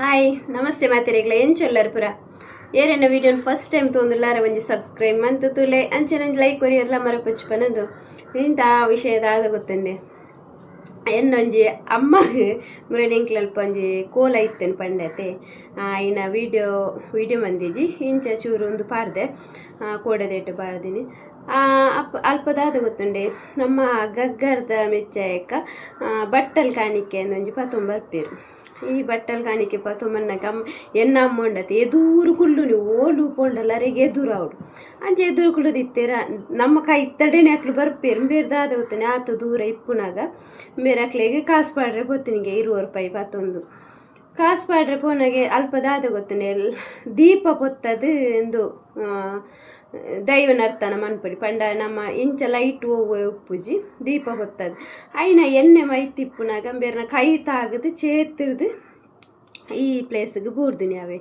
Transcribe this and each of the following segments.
Hi, ನಮಸ್ತೆ ಮಾತೆರೆಗ್ಲ ಎಂಚೊಲ್ಲರು ಪುರ ಏರೆನ್ನ ವೀಡಿಯೋನ ಫಸ್ಟ್ ಟೈಮ್ ತೊಂದಿಲ್ಲಾರ ಒಂಜಿ ಸಬ್ಸ್ಕ್ರೈಬ್ ಮಂತು ತುಲೆ, ಅಂಚೆ ನಂಜಿ ಲೈಕ್ ಕೊರಿ ಎಲ್ಲ ಮರಪುಚ್ಪನದು ಇಂಥ ವಿಷಯದ ಆದ ಗೊತ್ತಂಡೆ. ಎನ್ನೊಂಜಿ ಅಮ್ಮಗ್ ಮುರಳಿಂಕ್ಲಲ್ಪ ಒಂಜಿ ಕೋಲ ಇತ್ತೇನು ಪಂಡತೆ. ಇನ್ನ ವೀಡಿಯೋ ವೀಡಿಯೋ ಮಂದಿಜಿ, ಇಂಚ ಚೂರು ಒಂದು ಪಾಡ್ದೆ. ಕೋಡದೇಟು ಪಾಡ್ದಿನಿ. ಅಪ್ಪ ಅಲ್ಪದಾದ ಗೊತ್ತುಂಡೆ. ನಮ್ಮ ಗಗ್ಗರ್ದ ಮೆಚ್ಚಾಯಕ್ಕ ಬಟ್ಟಲ್ ಕಾಣಿಕೆ ಒಂಜಿ ಪತ್ತೊಂಬರ್ಪೇರು ಈ ಬಟ್ಟಲ್ ಕಾಣಿಕೆ ಪತ್ತೊಂಬನ್ನ ಕಮ್ ಎನ್ನ ಅಮ್ಮೊಂಡತೆ ಎದೂರು ನೀವು, ಓಲು ಪೊಂಡಲ್ಲರೆಗೆ ಎದುರು ಅವಳು ಅಂಚೆ ಎದುರು ಕುಳ್ಳದಿತ್ತೇರ, ನಮ್ಮ ಕೈ ಇತ್ತಡೇನೆ ಅಕ್ಲು ಬರ್ಪೇರು ಬೇರ್ದಾದ ಗೊತ್ತಾನೆ ಆತ ದೂರ ಇಪ್ಪುನಾಗ. ಬೇರೆ ಅಕ್ಲೆಗೆ ಕಾಸು ಪಾಡ್ರೆ ಗೊತ್ತಿನಿಗೆ ಇರುವ ರೂಪಾಯಿ ಪತ್ತೊಂದು ಕಾಸು ಪಾಡ್ರೆ ಪೋನಾಗೆ ಅಲ್ಪದಾದ ಗೊತ್ತನೆ, ದೀಪ ಪೊತ್ತದು ಒಂದು ದೈವನರ್ತನ ಮನ್ಪಡಿ. ಪಂಡ ನಮ್ಮ ಇಂಚ ಲೈಟ್ ಹೋಗುವ ಉಪ್ಪುಜಿ ದೀಪ ಹೊತ್ತದು. ಐನ ಎಣ್ಣೆ ಮೈ ತಿಪ್ಪುನ ಕೈ ತಾಗದು ಚೇತಿಡ್ದು ಈ ಪ್ಲೇಸ್ಗೆ ಬೂರ್ದಿನಿ ಅವೇ.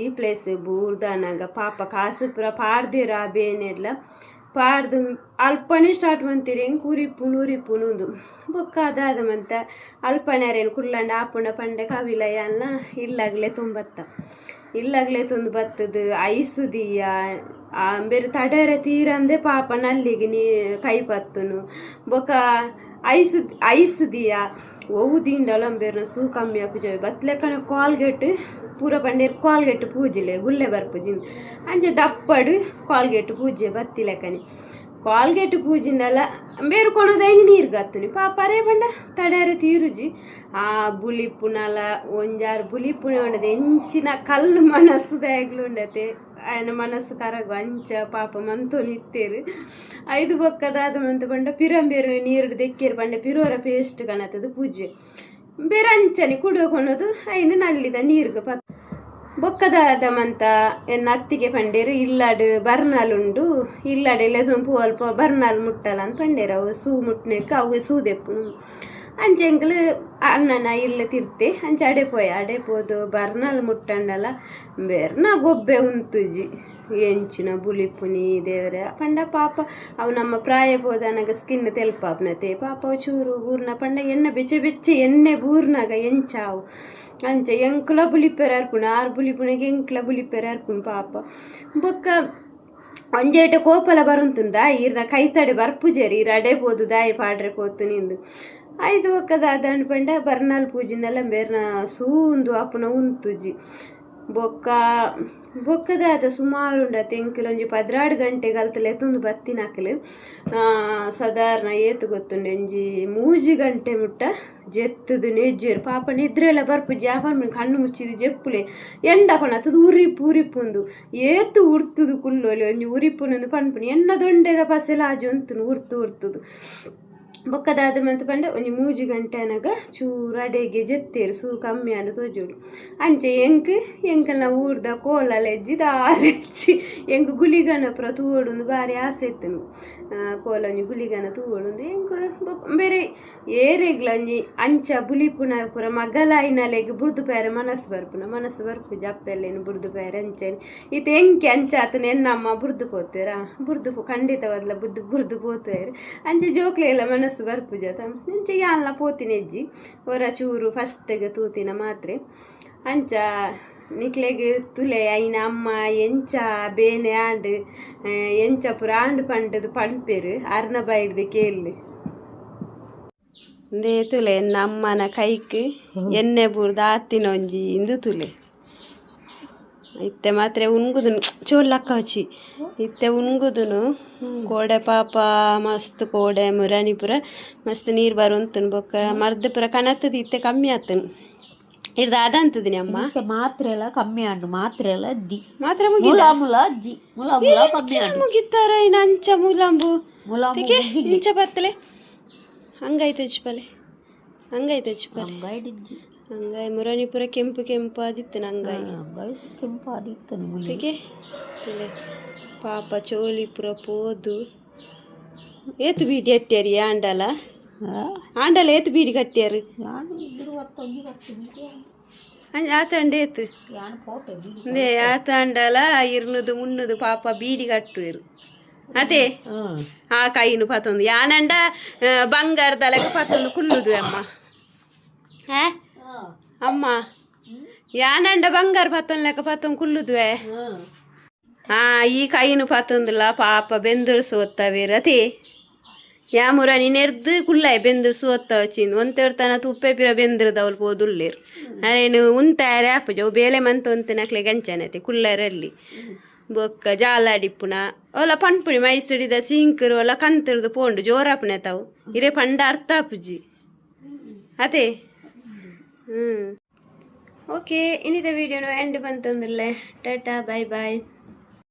ಈ ಪ್ಲೇಸ್ ಬೂರ್ದನಗ ಪಾಪ ಕಾಸು ಪುರ ಪಾಡ್ದಿರ ಬೇನೆಡ್ಲ. ಪಾಡ್ದು ಅಲ್ಪನೆ ಸ್ಟಾರ್ಟ್ ಮಂತೀರಿ, ಹೆಂಗೆ ಕೂರಿಪ್ಪುನು ಉರಿಪ್ಪುನುಂದು ಬೊಕ್ಕ ಅದಾದ ಮಂತ ಅಲ್ಪನೇರೇನು ಕುಲ್ಲಂಡ ಆಪುಂಡ ಪಂಡೆ ಕವಿಲಯ ಅಲ್ಲ ಇಲ್ಲಾಗಲೇ ತುಂಬತ್ತ. ಇಲ್ಲಾಗಲೇ ತಂದು ಬತ್ತದ ಐಸ್ ದಿಯ ಬೇರೆ ತಡರೆ ತೀರಂದೆ ಪಾಪ ನಲ್ಲಿಗೆ ನೀ ಕೈ ಪತ್ತುನು ಬೊಕ ಐಸ್ ಐಸ್ ದಿಯ ಒವು ದಿಂಡಲ ಬೇರೆ ಸೂ ಕಮ್ಮಿ ಅಪ್ಪುಜ ಬತ್ಲೆಕ್ಕನ ಕಾಲ್ಗೆಟ್ ಪೂರ ಪಂಡೇರ್ ಕಾಲ್ಗೆಟ್ ಪೂಜಿಲೆ ಗುಲ್ಲೆ ಬರ್ಪುಜಿನ್ ಅಂಜೆ ದಪ್ಪಡು ಕಾಲ್ಗೆಟ್ ಪೂಜೆ ಬತ್ತಿಲೆಕ್ಕನಿ ಕಾಲ್ಗೆಟ್ ಕೂಜಿನಲ ಬೇರ್ಕೊಣದ ನೀರು ಗತ್ತುನಿ ಪಾಪರೇ ಬಂಡ ತಡೆರೆ ತೀರುಜಿ. ಆ ಬುಲಿಪುನಲ ಒಂಜಾರು ಬುಲಿಪುಣ ಉಂಡದೆ ಹೆಂಚಿನ ಕಲ್ಲು ಮನಸ್ಸು ದಯಗ್ಲು ಉಂಡತೆ. ಆಯ್ನ ಮನಸ್ಸು ಕರಗು, ಅಂಚ ಪಾಪ ಮಂತು ನಿತ್ತೇರು. ಐದು ಬೊಕ್ಕದಾದ ಮಂತು ಬಂಡ ಪಿರಂಬೇರು ನೀರು ದೆಕ್ಕೇರು ಬಂಡ ಪಿರೋರ ಪೇಸ್ಟ್ ಕಾಣತದು ಪೂಜೆ ಬೇರೆ ಅಂಚನೆ ಕುಡಿಯೋಕೊಣದು ಅಯ್ನ ನಲ್ಲಿದ ನೀರ್ಗೆ ಪತ್ ಬೊಕ್ಕದಾದ ಮಂತ ಎನ್ನ ಅತ್ತಿಗೆ ಪಂಡೇರು, ಇಲ್ಲಾಡು ಬರ್ನಾಲುಂಡು ಇಲ್ಲಾಡೆಲ್ಲ ಸೊಂಪು ಅಲ್ಪ ಬರ್ನಾಲ್ ಮುಟ್ಟಲ್ಲ ಅಂತ ಪಂಡೇರು. ಅವು ಸೂ ಮುಟ್ಟನೇಕ ಅವು ಸೂದೆಪ್ಪು ಅಂಚೆಂಗ್ಲು ಅಣ್ಣನ ಇಲ್ಲ ತಿರ್ತೆ. ಅಂಚ ಅಡೆ ಪೋದು ಬರ್ನಲ್ಲಿ ಮುಟ್ಟಂಡಲ್ಲ. ಬೆರ್ನ ಗೊಬ್ಬೆ ಉಂತುಜಿ ಎಂಚಿನ ಬುಲಿಪುನಿ ದೇವರ. ಪಂಡ ಪಾಪ, ಅವು ನಮ್ಮ ಪ್ರಾಯ ಬೋದನಾಗ ಸ್ಕಿನ್ ತೆಲ್ಪಾಪ್ನತೆ. ಪಾಪ ಚೂರು ಬೂರ್ನ, ಪಂಡ ಎಣ್ಣೆ ಬೆಚ್ಚೆ ಬೆಚ್ಚೆ ಎಣ್ಣೆ ಬೂರ್ನಾಗ ಎಂಚಾವು. ಅಂಚ ಎಂಕ್ಲ ಬುಲಿಪೆರ ಅರ್ಪುಣ, ಆರು ಬುಲಿಪುಣಿಗೆ ಎಂಕ್ಲ ಬುಲಿಪೆರ ಅರ್ಪುಣ ಪಾಪ. ಬೊಕ್ಕ ಒಂಜೇಟ ಕೋಪಲ ಬರುಂತುಂದ ಇರ್ನ ಕೈತಡೆ ಬರ್ಪುಜೇರಿ ಇರ ಅಡೆ ಪೋದು ದಾಯಿ ಪಾಡ್ರೆ ಪೋತು ನಿಂದು. ಐದು ಒಕ್ಕದ ಅದನ್ ಪಂಡ ಬರ್ನಾಲ್ ಪೂಜಿನಲ್ಲ ಬೇರ್ನ ಸೂಂದು ಅಪ್ಪನ ಉಂತುಜಿ. ಬೊಕ್ಕ, ಬೊಕ್ಕದಾದ ಸುಮಾರು ಉಂಡ ತೆಂಕಿಲ ಒಂಜಿ ಪದ್ರಾಡು ಗಂಟೆ ಗಲ್ತಲೆ ಎತ್ತೊಂದು ಬತ್ತಿನಾಕಲು ಸಾಧಾರಣ ಏತು ಗೊತ್ತುಂಡು ಒಂಜಿ ಮೂಜಿ ಗಂಟೆ ಮುಟ್ಟ ಜೆತ್ತದು ನೆಜ್ಜೇರು. ಪಾಪ ನಿದ್ರೆ ಎಲ್ಲ ಬರ್ಪು ಜಾಪನ್ ಕಣ್ಣು ಮುಚ್ಚಿದು ಜೆಪ್ಪುಲೆ, ಎಂಡ ಕೊಣತ್ತದು ಉರಿಪು, ಉರಿಪುಂದು. ಏತು ಉರ್ತುದು ಕುಲ್ಲೋಲಿ, ಒಂಜಿ ಉರಿಪುನೊಂದು ಪನ್ಪುನಿ. ಎಣ್ಣ ದೊಂಡೆದ ಪಸೆಲಾಜು ಅಂತನು ಉರ್ತು ಉರ್ತುದು. ಬೊಕ್ಕದಾದ ಮಂತ್ ಪಂಡ ಒಂಜಿ ಮೂಜಿ ಗಂಟೆ ಅನಗ ಚೂರು ಅಡೆಗೆ ಜೆತ್ತೇರು ಸೂ ಕಮ್ಮಿ ಆಂಡ ತೋಜೋಡು. ಅಂಚೆ ಎಂಕ್ ಎಂಕಲ್ನ ಊರ್ದ ಕೋಲಲೆಜ್ಜಿ ದಾಲೆಜ್ಜಿ ಎಂಕ್ ಗುಳಿಗನ ಪುರ ತೂವೊಡುಂದು ಬಾರಿ ಆಸೆ ಇತ್ತನು ಕೋಲ ಒಂಜಿ ಗುಳಿಗನ ತೂವೊಡುಂದು ಎಂಕ್ ಬೇರೆ ಏರೆಗ್ಲ ಒಂಜಿ ಅಂಚ ಬುಲಿಪುನ ಪುರ ಮಗಲಾಯಿನಲೆಗ್ ಬುರ್ದು ಪೇರೆ ಮನಸ್ಸು ಬರ್ಪುನ, ಮನಸ್ಸು ಬರ್ಪು ಜಪ್ಪೆಲ್ಲೇನು ಬುರ್ದು ಪೇರೆ ಅಂಚೆನ್. ಇತ್ತೆ ಎಂಕೆ ಅಂಚಾತನ ಎನ್ನಮ್ಮ ಬುರ್ದು ಪೋತೇರಾ, ಬುರ್ದು ಖಂಡಿತ ಖಂಡಿತವಾದ್ಲ ಬುದ್ದು ಬುರ್ದು ಪೋತೇರು. ಅಂಚೆ ಜೋಕ್ಲೆ ಎಲ್ಲ ಮನಸ್ಸು ಬರ್ಪು ಜತ ಮುಂಚೆಗೆ ಅಲ್ಲ ಪೋತಿನ ಎಜ್ಜಿ ಹೊರ ಚೂರು ಫಸ್ಟಿಗೆ ತೂತಿನ ಮಾತ್ರೆ. ಅಂಚ ನಿಕ್ಲೆಗೆ ತುಲೆ, ಐನ, ಅಮ್ಮ, ಎಂಚ, ಬೇನೆ ಆಂಡ್ ಎಂಚ ಪುರ ಆಂಡ್ ಪಂಡದು ಪಂಪೇರು ಅರ್ನ ಬೈಡ್ದೆ ಕೇಳಿ ದೇ ತುಲೆ ಎನ್ನ ಅಮ್ಮನ ಕೈಕ್ ಎಣ್ಣೆ ಬುರ್ದು ಆತಿನ ಒಂಜಿ ಇಂದು ತುಲೆ. ಇತ್ತೆ ಮಾತ್ರ ಉಣ್ಗುದುನು. ಲಕ್ಕ ಹಚ್ಚಿ. ಇತ್ತೆ ಉಣ್ಗುದುನು. ಕೋಡೆ ಪಾಪ ಮಸ್ತ್ ಕೋಡೆ ಮುರಾನಿ ಪುರ ಮಸ್ತ್ ನೀರು ಬರುವಂತನು ಬೊಕ್ಕ ಮರ್ದ ಪುರ ಕಣತ್ತದ ಇತ್ತೆ ಕಮ್ಮಿ ಆತನು. ಇರ್ದ ಅದಂತದಿನಿ ಅಮ್ಮ? ಮಾತ್ರ ಎಲ್ಲ ಕಮ್ಮಿ ಆಂಡು. ಮಾತ್ರೆ ಎಲ್ಲ ದಿ ಮಾತ್ರ ಕಮ್ಮಿ ಆಂಡು. ಮುಗಿತಾರ ಇನ್ನು ಅಂಚ ಮುಲಾಂಬು. ಮುಲಾಂಬಿಕೆ ಇಂಚ ಬತ್ತಲೆ ಹಂಗಾಯ್ತು ಹಚ್ಪಲೆ ಹಂಗಾಯ್ತು ಹಂಗಾಯ್ಡಿಜ್ಜಿ ಹಂಗಾಯ್ ಮುರಾನಿ ಪುರ ಕೆಂಪು ಕೆಂಪು ಆದಿತ್ತು ನಂಗಾಯ್ ಹಂಗಾಯ್ ಕೆಂಪು ಆದಿತ್ತನು ಮುಲಿ ತೆಗೆ ತಿಳೆ ಪಾಪ ಚೋಳಿ ಪುರ ಪೋದು ಏತು ಬೀಡಿ ಕಟ್ಟ್ಯಾರಿ ಆಂಡಲ ಆಂಡಲ ಏತು ಬೀಡಿ ಕಟ್ಟ್ಯಾರು ಯಾನು ಇದ್ರು ಒತ್ತೊಂದು ಬರ್ತೀನಿ ಅಂಜ ಆತಂಡ ಏತು ಯಾನು ಫೋಟೋ ಬಿಡಿ ಅಂದೆ ಆತಂಡಲ ಇರ್ನುದು ಮುನ್ನುದು ಪಾಪ ಬೀಡಿ ಕಟ್ಟುವೆರು ಅದೇ ಹ್ಮ್ ಆ ಕೈನು ಪತ್ತೊಂದು ಯಾನಂಡ ಆ, ಬಂಗಾರದಲಗ ಪತ್ತೊಂದು ಕುಲ್ಲುದು ಅಮ್ಮ ಹಾ ಅಮ್ಮ ಬಂಗಾರ ಪತ್ತೊನ್ ಲೆಕ್ಕ ಪತ್ತೊಂದು ಕುಲ್ಲುದ್ವೆ? ಹಾ, ಈ ಕೈನು ಪತ್ತೊಂದಿಲ್ಲ ಪಾಪ ಬೆಂದರು ಸೋತ್ತವೆ ರತಿ. ನೀನು ನೀನೆರ್ದು ಕುಲ್ಲಾಯ್ ಬೆಂದು ಸೋತ್ತ ವಚಿಂದು ತನ ತುಪ್ಪೆ ಪಿರ ಬೆಂದ್ರದವಲ್ ಪೋದುಲ್ಲೇರು. ಅರೇನು ಉಂತಾರೆ ಜೋ ಬೇಲೆ ಮಂತ ಒಂತ ನಕ್ಲೆ ಗಂಚನತೆ ಕುಲ್ಲರಲ್ಲಿ ಬೊಕ್ಕ ಜಾಲಾಡಿಪ್ಪುನ ಒಲ ಪಣ್ಪುಣಿ ಮೈಸೂರಿದ ಸಿಂಕರು ಒಲ ಕಂತಿರ್ದು ಪೋಂಡು ಜೋರಾಪುನೆ ತಾವು. ಇರೇ ಪಂಡ ಅರ್ಥ ಅಪ್ಪುಜಿ ಅದೇ ಹ್ಞೂ ಓಕೆ ಇನ್ನಿದ ವಿಡಿಯೋನು ಎಂಡ್ ಬಂತಂದಿರಲೆ ಟಾಟಾ ಬಾಯ್ ಬಾಯ್